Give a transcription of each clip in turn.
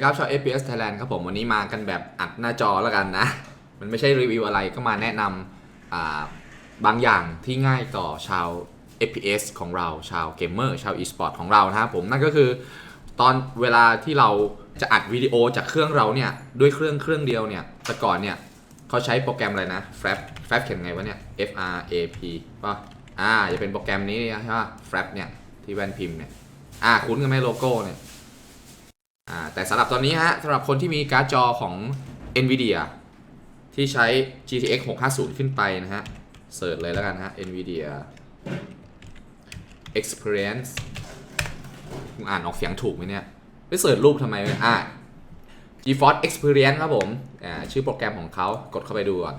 ดีครับชาว FPS Thailand ครับผมวันนี้มากันแบบอัดหน้าจอแล้วกันนะ มันไม่ใช่รีวิวอะไรก็มาแนะนำบางอย่างที่ง่ายต่อชาว FPS ของเราชาวเกมเมอร์ชาว e-sport ของเรานะครับผมนั่นก็คือ ตอนเวลาที่เราจะอัดวิดีโอจากเครื่องเราเนี่ยด้วยเครื่องเครื่องเดียวเนี่ยแต่ก่อนเนี่ยเขาใช้โปรแกรมอะไรนะ Frap Frap เขียนไงวะเนี่ย F R A P ป่ะอ่าจะเป็นโปรแกรมนี้ใช่ป่ะ Frap เนี่ยที่แว่นพิมพ์เนี่ยอ่าคุ้นกันไหมโลโก้เนี่ย แต่สำหรับตอนนี้ฮะสำหรับคนที่มีการ์ดจอของ NVIDIA ที่ใช้ GTX 650 ขึ้นไปนะฮะเสิร์ชเลยแล้วกันฮะ NVIDIA Experience ผมอ่านออกเสียงถูกไหมเนี่ยไปเสิร์ชรูปทำไมอะ GeForce Experience ครับผมอ่าชื่อโปรแกรมของเขากดเข้าไปดูก่อน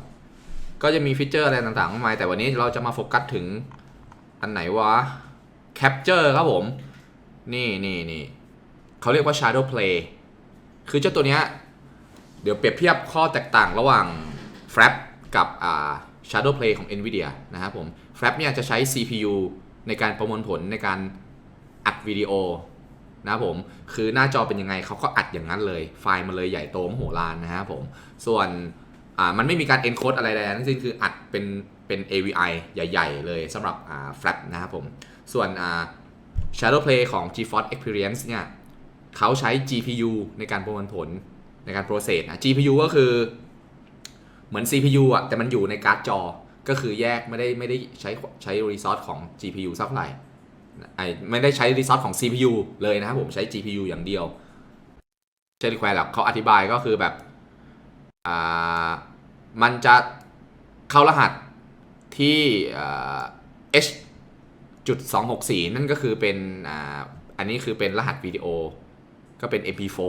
ก็จะมีฟีเจอร์อะไรต่างๆมากมายแต่วันนี้เราจะมาโฟกัสถึงอันไหนวะ Capture ครับผม นี่นี่นี่ เขาเรียกว่า Shadow Play คือเจ้าตัวเนี้ยเดี๋ยวเปรียบเทียบข้อแตกต่างระหว่าง Frap กับอ่า Shadow Play ของ NVIDIA นะครับผม Frap เนี่ยจะใช้ CPU ในการประมวลผลในการอัดวิดีโอนะครับผม คือหน้าจอเป็นยังไงเขาก็อัดอย่างนั้นเลย ไฟล์มันเลยใหญ่โตมโหฬารนะครับผม ส่วนอ่ามันไม่มีการ encode อะไรใดๆทั้งสิ้นคืออัดเป็นเป็น AVI ใหญ่ ๆ เลยสำหรับอ่า Frap นะครับผม ส่วนอ่า Shadow Play ของ GeForce Experience เนี่ย เขาใช้ GPU ในการประมวลผลในการ process นะ GPU ก็คือเหมือน CPU อะแต่มันอยู่ในการ์ดจอ ก็คือแยกไม่ได้ไม่ได้ใช้ใช้ resource ของ GPU สักเท่าไหร่ไอไม่ได้ใช้ resource ของ CPU เลยนะครับผมใช้ GPU อย่างเดียวเชนแควร์แบบเขาอธิบายก็คือแบบอ่ามันจะเข้ารหัสที่อ่า H จุด264 นั่นก็คือเป็นอ่าอันนี้คือเป็นรหัสวิดีโอ ก็เป็น MP4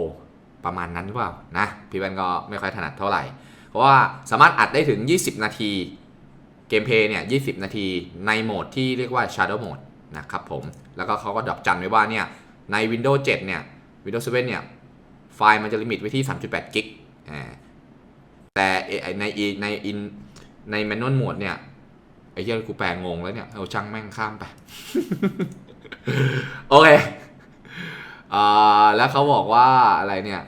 ประมาณนั้นหรือเปล่านะพี่แวนก็ไม่ค่อยถนัดเท่าไหร่ เพราะว่าสามารถอัดได้ถึง 20 นาที เกมเพย์เนี่ย20 นาทีในโหมดที่เรียกว่า Shadow Mode นะครับผม แล้วก็เขาก็ดรอปจันไว้ว่าเนี่ยใน Windows 7 เนี่ย Windows 7 เนี่ย ไฟล์มันจะลิมิตไว้ที่ 3.8 กิกอ่าแต่ในในในอินใน Manual Mode เนี่ยไอ้เหี้ยกูแปลงงแล้วเนี่ย เอาช่างแม่งข้ามไป โอเค อ่าแล้วเขาบอกว่าอะไรเนี่ย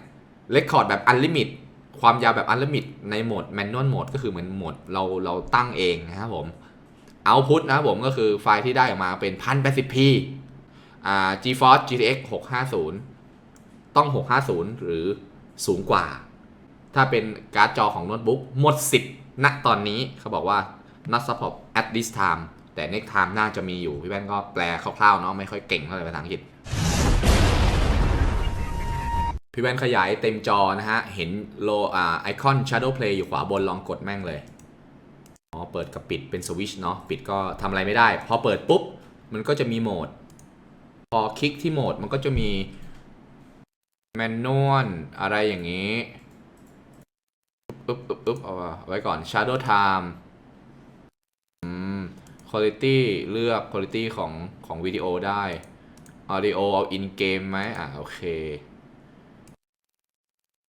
เรคคอร์ดแบบอันลิมิตความยาวแบบอันลิมิตในโหมดแมนนวลโหมดก็คือเหมือนโหมดเราเราตั้งเองนะครับผมเอาพุทนะครับผมก็คือไฟล์ที่ได้ออกมาเป็น 1080p อ่า GeForce GTX 650 ต้อง 650 หรือสูงกว่า ถ้าเป็นการ์ดจอของโน้ตบุ๊กหมดสิทธิ์ณตอนนี้เขาบอกว่า not support at this time แต่ next time น่าจะมีอยู่ พี่แว่นก็แปลคร่าวๆเนาะไม่ค่อยเก่งเท่าไหร่ภาษาอังกฤษ พี่แว่นขยายเต็มจอนะฮะ เห็นโลอ่าไอคอน Shadow Play อยู่ขวาบนลองกดแม่งเลย อ๋อ เปิดกับปิดเป็นสวิชเนาะ ปิดก็ทำอะไรไม่ได้ พอเปิดปุ๊บ มันก็จะมีโหมด พอคลิกที่โหมดมันก็จะมีแมนนวลอะไรอย่างนี้อึ๊บอึ๊บอึ๊บเอาไว้ก่อน Shadow Time อืม Quality เลือก Quality ของของวิดีโอได้ Audio เอา in game ไหมอะโอเค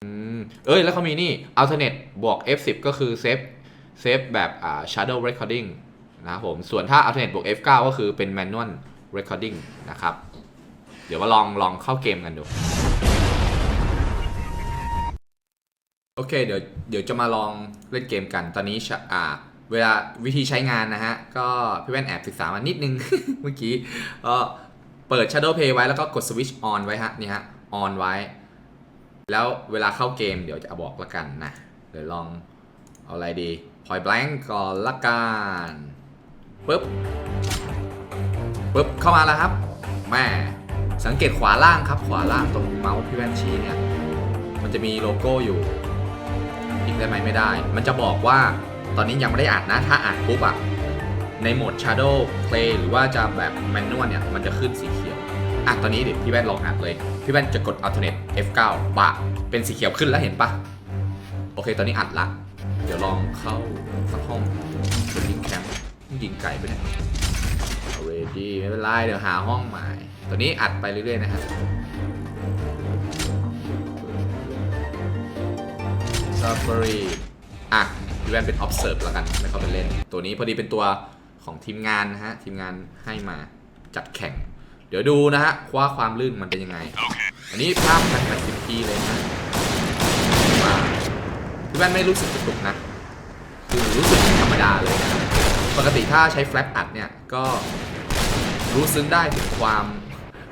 อืมเอ้ย แล้วเขามีนี่ alternate บวก F10 ก็คือเซฟเซฟแบบอ่า shadow recording นะครับผม ส่วนถ้า alternate บวก F9 ก็คือเป็น manual recording นะครับ เดี๋ยวมาลองลองเข้าเกมกันดู โอเค เดี๋ยวเดี๋ยวจะมาลองเล่นเกมกัน ตอนนี้ชะอ่า เวลาวิธีใช้งานนะฮะ ก็พี่แว่นแอบศึกษามานิดนึง เมื่อกี้ก็เปิด Shadow Play ไว้แล้วก็กด Switch on ไว้ฮะ นี่ฮะ on ไว้ แล้วเวลาเข้าเกมเดี๋ยวจะบอกละกันนะ เดี๋ยวลองเอาอะไรดี point blank ก่อนละกันปึ๊บปึ๊บเข้ามาแล้วครับแม่สังเกตขวาล่างครับ ขวาล่างตรงเมาส์พี่แว่นชี้เนี่ย มันจะมีโลโก้อยู่อีกได้ไหมไม่ได้ มันจะบอกว่าตอนนี้ยังไม่ได้อัดนะ ถ้าอัดปุ๊บอะในโหมด Shadow Play หรือว่าจะแบบ Manual เนี่ย มันจะขึ้นสีเขียว อะตอนนี้เดี๋ยวพี่แว่นลองอัดเลย พี่แว่นจะกด Alternate F9 บะเป็นสีเขียวขึ้นแล้วเห็นปะโอเค ตอนนี้อัดละ เดี๋ยวลองเข้าสักห้องเป็นยิงแคมป์ยิงไก่ไปเนี่ย ready ไม่เป็นไร เดี๋ยวหาห้องใหม่ ตอนนี้อัดไปเรื่อยๆนะฮะ Safari อะพี่แว่นเป็น observe แล้วกันไม่เข้าไปเล่น ตัวนี้พอดีเป็นตัวของทีมงานนะฮะ ทีมงานให้มาจัดแข่ง เดี๋ยวดูนะฮะว่าความลื่นมันเป็นยังไงโออันนี้ภาพ 1080p เลยนะว่าพี่แว่นไม่รู้สึกกระตุกนะคือรู้สึกธรรมดาเลยนะครับปกติถ้าใช้แฟลชอัดเนี่ยก็รู้ซึ้งได้ถึงความ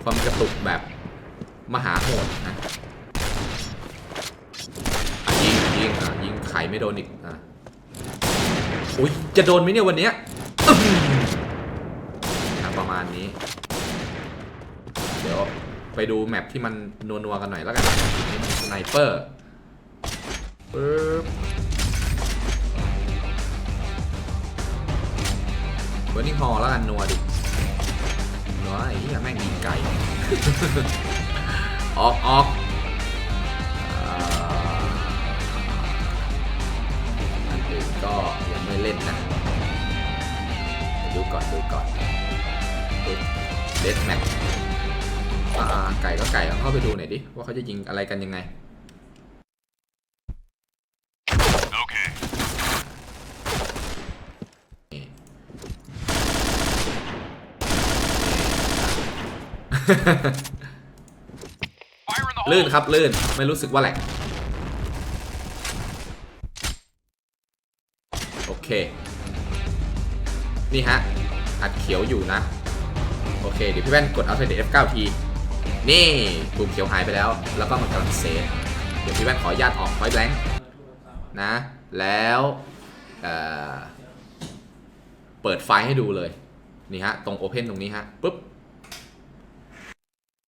ความกระตุกแบบมหาโหดนะอะยิงยิงอะยิงไข่ไม่โดนอีกอะอุ้ยจะโดนไหมเนี่ยวันเนี้ยอื้อหืออะประมาณนี้เดี๋ยว ไปดูแมปที่มันนัวๆกันหน่อยแล้วกันนี่มันสไนเปอร์ปึ๊บเบอร์นิงฮอลแล้วกันนัวดินัวไอ้เหี้ยแม่งยิงไก่ ออกออกอันอื่นก็ยังไม่เล่นนะ ดูก่อนดูก่อนเดสแมท อ่าไก่ก็ไก่ลองเข้าไปดูหน่อยดิ ว่าเขาจะยิงอะไรกันยังไงลื่นครับลื่นไม่รู้สึกว่าแหลกโอเค นี่ฮะ อัดเขียวอยู่นะ โอเค เดี๋ยวพี่แว่นกด Alt F9 ที นี่ปุ่มเขียวหายไปแล้ว แล้วก็มันกำลังเซฟเดี๋ยวพี่แว่นขออนุญาตออก point blank นะ แล้วเเปิดไฟให้ดูเลย นี่ฮะ ตรง Open ตรงนี้ฮะปุ๊บ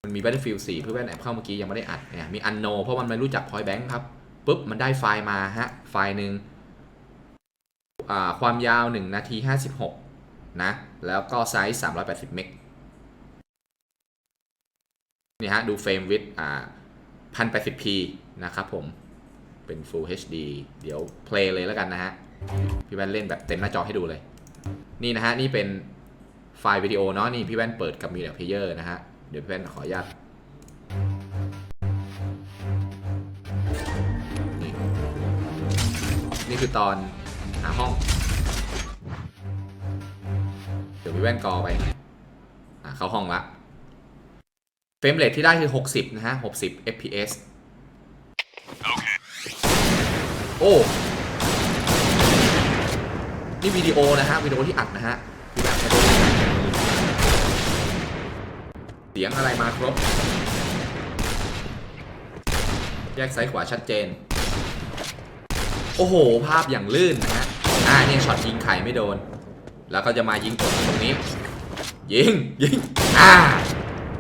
มันมี Battlefield 4 เพื่อแว่นแอบเข้าเมื่อกี้ยังไม่ได้อัดเนี่ยมี Unkno เพราะมันไม่รู้จัก Point Bank ครับปุ๊บ มันได้ไฟล์มาฮะ ไฟล์หนึ่งความยาว 1 นาที 56 นะ แล้วก็ไซส์ 380 เมก นี่ฮะดูเฟรมวิดอ่า 1080p นะครับผมเป็น Full HD เดี๋ยว play เลยแล้วกันนะฮะ พี่แว่นเล่นแบบเต็มหน้าจอให้ดูเลย นี่นะฮะ นี่เป็นไฟล์วิดีโอเนาะนี่พี่แว่นเปิดกับ Media Player นะฮะ เดี๋ยวพี่แว่นขออนุญาตนี่นี่คือตอนหาห้อง เดี๋ยวพี่แว่นกอไป อะเข้าห้องละ รมเรทที่ได้คือ 60 นะฮะ 60 fps โอ้ นี่วิดีโอนะฮะวิดีโอที่อัดนะฮะพี่แว่นไม่ได้เสียงอะไรมาครบ แยกซ้ายขวาชัดเจน โอ้โห ภาพอย่างลื่นนะฮะอ่าเนี่ยช็อตยิงไข่ไม่โดน แล้วก็จะมายิงกดตรงนี้ ยิง ยิง อ่า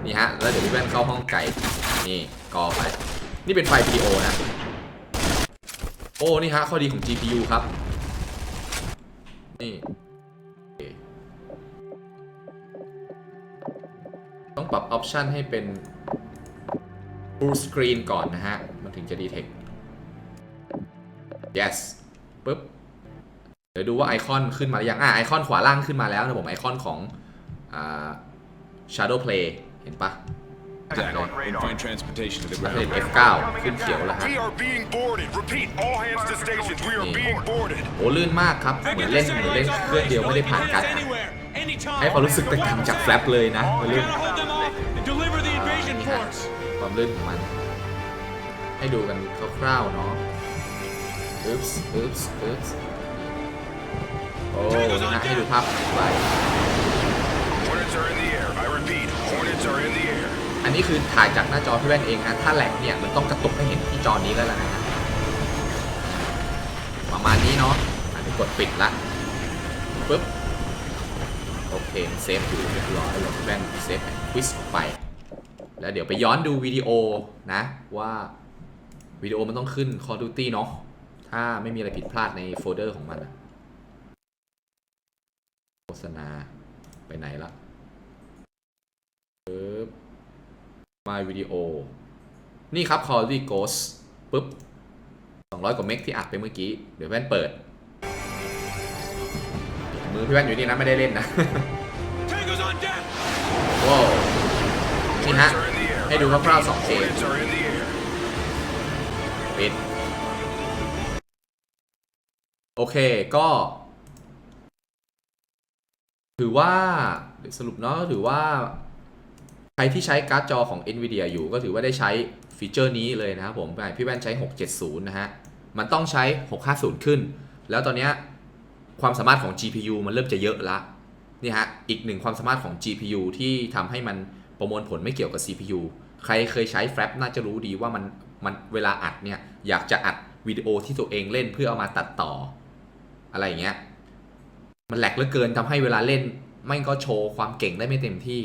นี่ฮะ แล้วเดี๋ยวพี่แว่นเข้าห้องไก่ นี่กอไป นี่เป็นไฟวิดีโอนะ โอ้ นี่ฮะ ข้อดีของ GPU ครับ นี่ ต้องปรับออปชันให้เป็น full screen ก่อนนะฮะ มันถึงจะ detect yes ปึ๊บ เดี๋ยวดูว่าไอคอนขึ้นมาหรือยัง อะ ไอคอนขวาล่างขึ้นมาแล้วนะผม ไอคอนของอ่า Shadow Play เห็นปะ Attack on And radar. find transportation to the แล้ว ground. เป็น F9 ขึ้นเขียวแล้วฮะ We are being boarded. Repeat, all hands to stations. We are being boarded. โอ้ลื่นมากครับ เหมือนเล่นเหมือนเล่นเครื่องเดียวไม่ได้ผ่านการอัดให้ความรู้สึกแตกต่างจากแฟลปเลยนะมันลื่น Deliver the invasion นี่ฮะความลื่นของมัน ให้ดูกันคร่าวๆเนาะอึ๊บส์อึ๊บส์อึ๊บส์โอ้นี่ฮะให้ดูภาพไป Hornets are in the air. I repeat, Hornets are in the air. อันนี้คือถ่ายจากหน้าจอพี่แว่นเองนะถ้าแหลกเนี่ยมันต้องกระตุกให้เห็นที่จอนี้แล้วล่ะนะประมาณนี้เนาะอันนี้กดปิดละปึ๊บโอเคเซฟอยู่เรียบร้อยเลยพี่แว่นเซฟควิสออกไป แล้วเดี๋ยวไปย้อนดูวิดีโอนะ ว่าวิดีโอมันต้องขึ้น Call of Duty เนาะถ้าไม่มีอะไรผิดพลาดในโฟลเดอร์ของมันอะโฆษณาไปไหนละ ปึ๊บ My Video นี่ครับ Call of Duty Ghost ปึ๊บ 200 กว่าเมกที่อัดไปเมื่อกี้ เดี๋ยวแว่นเปิด มือพี่แว่นอยู่นี่นะ ไม่ได้เล่นนะว้าวนี่ฮะ ให้ดูคร่าวๆสองเกมปิด โอเคก็ ถือว่าสรุปเนาะถือว่า ใครที่ใช้การ์ดจอของ NVIDIA อยู่ก็ถือว่าได้ใช้ฟีเจอร์นี้เลยนะครับผมพี่แว่นใช้ 670 นะฮะ มันต้องใช้ 650 ขึ้น แล้วตอนนี้ความสามารถของ GPU มันเริ่มจะเยอะละนี่ฮะ อีกหนึ่งความสามารถของ GPU ที่ทำให้มันประมวลผลไม่เกี่ยวกับ CPU ใครเคยใช้ Flap น่าจะรู้ดีว่ามันมันเวลาอัดเนี่ย อยากจะอัดวิดีโอที่ตัวเองเล่นเพื่อเอามาตัดต่อ อะไรอย่างเงี้ย มันแหลกเหลือเกินทำให้เวลาเล่นไม่ก็โชว์ความเก่งได้ไม่เต็มที่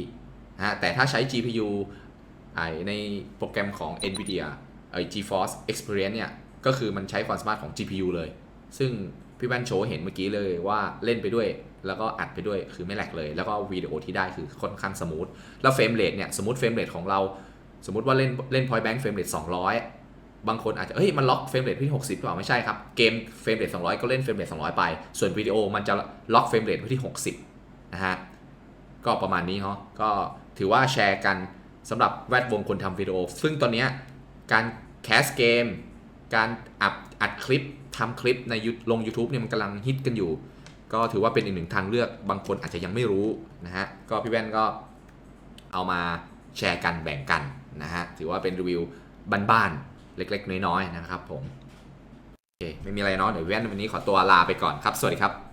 นะฮะแต่ถ้าใช้ GPU ในโปรแกรมของ NVIDIA ไอ GeForce Experience เนี่ย ก็คือมันใช้ความสามารถของ GPU เลย ซึ่งพี่แว่นโชว์เห็นเมื่อกี้เลยว่าเล่นไปด้วย แล้วก็อัดไปด้วยคือไม่แหลกเลย แล้วก็วิดีโอที่ได้คือค่อนข้างสมูท แล้วเฟรมเรทเนี่ย สมมติเฟรมเรทของเรา สมมติว่าเล่นเล่น point blank เฟรมเรท200 บางคนอาจจะเฮ้ย มันล็อกเฟรมเรทที่ 60หรือเปล่าไม่ใช่ครับ เกมเฟรมเรท200 ก็เล่นเฟรมเรท200 ไป ส่วนวิดีโอมันจะล็อกเฟรมเรทไว้ที่ 60 นะฮะ ก็ประมาณนี้เนาะก็ถือว่าแชร์กันสำหรับแวดวงคนทำวิดีโอ ซึ่งตอนนี้การแคสเกม การอัดอัดคลิปทำคลิปในยูลง YouTube เนี่ยมันกำลังฮิตกันอยู่ ก็ถือว่าเป็นอีกหนึ่งทางเลือกบางคนอาจจะยังไม่รู้นะฮะ ก็พี่แว่นก็เอามาแชร์กันแบ่งกันนะฮะ ถือว่าเป็นรีวิวบ้านๆเล็ก ๆ น้อยๆนะครับผม โอเค ไม่มีอะไรเนาะเดี๋ยวพี่แว่นวันนี้ขอตัวลาไปก่อนครับ สวัสดีครับ